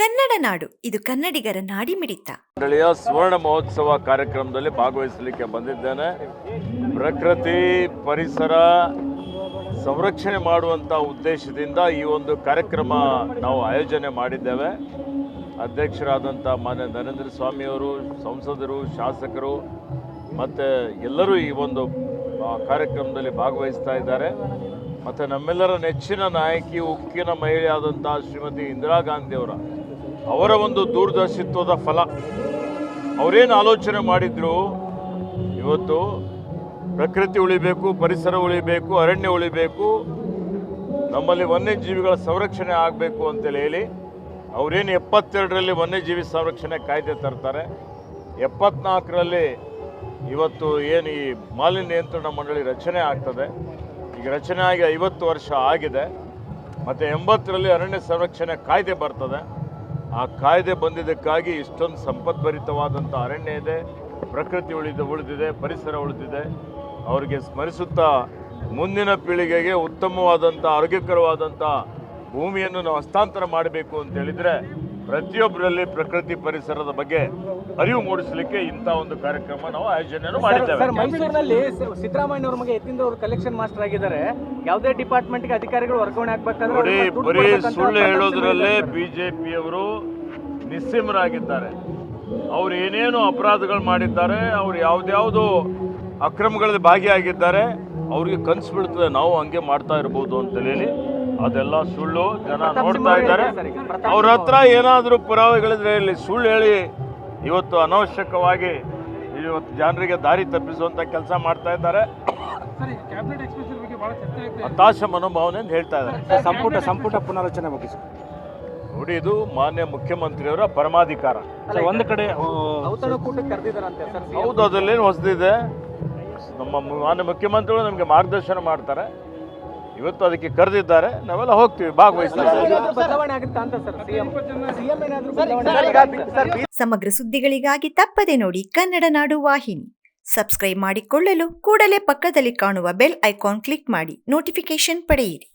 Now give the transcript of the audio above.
ಕನ್ನಡ ನಾಡು, ಇದು ಕನ್ನಡಿಗರ ನಾಡಿಮಿಡಿತ. ಮಂಡಳಿಯ ಸುವರ್ಣ ಮಹೋತ್ಸವ ಕಾರ್ಯಕ್ರಮದಲ್ಲಿ ಭಾಗವಹಿಸಲಿಕ್ಕೆ ಬಂದಿದ್ದೇನೆ. ಪ್ರಕೃತಿ ಪರಿಸರ ಸಂರಕ್ಷಣೆ ಮಾಡುವಂಥ ಉದ್ದೇಶದಿಂದ ಈ ಒಂದು ಕಾರ್ಯಕ್ರಮ ನಾವು ಆಯೋಜನೆ ಮಾಡಿದ್ದೇವೆ. ಅಧ್ಯಕ್ಷರಾದಂಥ ಮಾನ್ಯ ನರೇಂದ್ರ ಸ್ವಾಮಿಯವರು, ಸಂಸದರು, ಶಾಸಕರು, ಮತ್ತು ಎಲ್ಲರೂ ಈ ಒಂದು ಕಾರ್ಯಕ್ರಮದಲ್ಲಿ ಭಾಗವಹಿಸ್ತಾ ಇದ್ದಾರೆ. ಮತ್ತು ನಮ್ಮೆಲ್ಲರ ನೆಚ್ಚಿನ ನಾಯಕಿ, ಉಕ್ಕಿನ ಮಹಿಳೆಯಾದಂಥ ಶ್ರೀಮತಿ ಇಂದಿರಾ ಗಾಂಧಿಯವರ ಅವರ ಒಂದು ದೂರದರ್ಶಿತ್ವದ ಫಲ. ಅವರೇನು ಆಲೋಚನೆ ಮಾಡಿದ್ರು? ಇವತ್ತು ಪ್ರಕೃತಿ ಉಳಿಬೇಕು, ಪರಿಸರ ಉಳಿಬೇಕು, ಅರಣ್ಯ ಉಳಿಬೇಕು, ನಮ್ಮಲ್ಲಿ ವನ್ಯಜೀವಿಗಳ ಸಂರಕ್ಷಣೆ ಆಗಬೇಕು ಅಂತೇಳಿ ಹೇಳಿ, ಅವರೇನು ಎಪ್ಪತ್ತೆರಡರಲ್ಲಿ ವನ್ಯಜೀವಿ ಸಂರಕ್ಷಣೆ ಕಾಯ್ದೆ ತರ್ತಾರೆ. ಎಪ್ಪತ್ನಾಲ್ಕರಲ್ಲಿ ಇವತ್ತು ಏನು ಈ ಮಾಲಿನ್ಯ ನಿಯಂತ್ರಣ ಮಂಡಳಿ ರಚನೆ ಆಗ್ತದೆ. ಈಗ ರಚನೆ ಆಗಿ ಐವತ್ತು ವರ್ಷ ಆಗಿದೆ. ಮತ್ತು ಎಂಬತ್ತರಲ್ಲಿ ಅರಣ್ಯ ಸಂರಕ್ಷಣೆ ಕಾಯ್ದೆ ಬರ್ತದೆ. ಆ ಕಾಯ್ದೆ ಬಂದಿದ್ದಕ್ಕಾಗಿ ಇಷ್ಟೊಂದು ಸಂಪದ್ಭರಿತವಾದಂಥ ಅರಣ್ಯ ಇದೆ, ಪ್ರಕೃತಿ ಉಳಿದ, ಉಳಿದಿದೆ, ಪರಿಸರ ಉಳಿದಿದೆ. ಅವರಿಗೆ ಸ್ಮರಿಸುತ್ತಾ ಮುಂದಿನ ಪೀಳಿಗೆಗೆ ಉತ್ತಮವಾದಂಥ, ಆರೋಗ್ಯಕರವಾದಂಥ ಭೂಮಿಯನ್ನು ನಾವು ಹಸ್ತಾಂತರ ಮಾಡಬೇಕು ಅಂತ ಹೇಳಿದರೆ ಪ್ರತಿಯೊಬ್ಬರಲ್ಲಿ ಪ್ರಕೃತಿ ಪರಿಸರದ ಬಗ್ಗೆ ಅರಿವು ಮೂಡಿಸಲಿಕ್ಕೆ ಇಂಥ ಒಂದು ಕಾರ್ಯಕ್ರಮ ನಾವು ಆಯೋಜನೆಯನ್ನು ಮಾಡಿದ್ದೇವೆ. ಮೈಸೂರಿನಲ್ಲಿ ಸಿದ್ದರಾಮಯ್ಯ ಅವ್ರ ಮಗ ಎತ್ತಿಂದ ಅವರು ಕಲೆಕ್ಷನ್ ಮಾಸ್ಟರ್ ಆಗಿದ್ದಾರೆ. ಯಾವುದೇ ಡಿಪಾರ್ಟ್ಮೆಂಟ್ಗೆ ಅಧಿಕಾರಿಗಳು ವರ್ಗಾವಣೆ ಆಗ್ಬೇಕಾದ್ರೆ ನೋಡಿ ಬರೀ ಸುಳ್ಳು ಹೇಳೋದ್ರಲ್ಲೇ ಬಿಜೆಪಿಯವರು ನಿಸ್ಸೀಮರಾಗಿದ್ದಾರೆ ಅವ್ರು ಏನೇನು ಅಪರಾಧಗಳು ಮಾಡಿದ್ದಾರೆ ಅವ್ರು ಯಾವ್ದ್ಯಾವ್ದು ಅಕ್ರಮಗಳಲ್ಲಿ ಭಾಗಿಯಾಗಿದ್ದಾರೆ ಅವ್ರಿಗೆ ಕನ್ಸು ಬಿಡ್ತದೆ. ನಾವು ಹಂಗೆ ಮಾಡ್ತಾ ಇರ್ಬೋದು ಅಂತ ಹೇಳಿ ಅದೆಲ್ಲ ಸುಳ್ಳು. ಜನ ನೋಡ್ತಾ ಇದ್ದಾರೆ. ಅವ್ರ ಹತ್ರ ಏನಾದರೂ ಪುರಾವೆಗಳಿದ್ರೆ ಇಲ್ಲಿ ಸುಳ್ಳು ಹೇಳಿ. ಇವತ್ತು ಅನವಶ್ಯಕವಾಗಿ ಇವತ್ತು ಜನರಿಗೆ ದಾರಿ ತಪ್ಪಿಸುವಂಥ ಕೆಲಸ ಮಾಡ್ತಾ ಇದ್ದಾರೆ. ಸರಿ ಕ್ಯಾಬಿನೆಟ್ ಎಕ್ಸ್ಪೆನ್ಷನ್ ಬಗ್ಗೆ ಬಹಳ ಚರ್ಚೆ ಆಗ್ತಾ ಇದೆ ಹತಾಶ ಮನೋಭಾವನೆ ಅಂತ ಹೇಳ್ತಾ ಇದ್ದಾರೆ. ಸಂಪುಟ ಸಂಪುಟ ಪುನರಚನೆ ಬಗ್ಗೆ ಸರ್. ನೋಡಿ ಇದು ಮಾನ್ಯ ಮುಖ್ಯಮಂತ್ರಿಯವರ ಪರಮಾಧಿಕಾರ. ಒಂದು ಕಡೆ ಹೌದು ಅದರಲ್ಲೇನು ಹೊಸದಿದೆ. ನಮ್ಮ ಮಾನ್ಯ ಮುಖ್ಯಮಂತ್ರಿಗಳು ನಮಗೆ ಮಾರ್ಗದರ್ಶನ ಮಾಡ್ತಾರೆ. ಇವತ್ತು ಅದಕ್ಕೆ ಕರೆದಿದ್ದಾರೆ. ನಾವೆಲ್ಲ ಹೋಗ್ತೀವಿ ಭಾಗವಹಿಸ್ತೀವಿ? ಸಮಗ್ರ ಸುದ್ದಿಗಳಿಗಾಗಿ ತಪ್ಪದೆ ನೋಡಿ ಕನ್ನಡ ನಾಡು ವಾಹಿನಿ. ಸಬ್ಸ್ಕ್ರೈಬ್ ಮಾಡಿಕೊಳ್ಳಲು ಕೂಡಲೇ ಪಕ್ಕದಲ್ಲಿ ಕಾಣುವ ಬೆಲ್ ಐಕಾನ್ ಕ್ಲಿಕ್ ಮಾಡಿ ನೋಟಿಫಿಕೇಶನ್ ಪಡೆಯಿರಿ.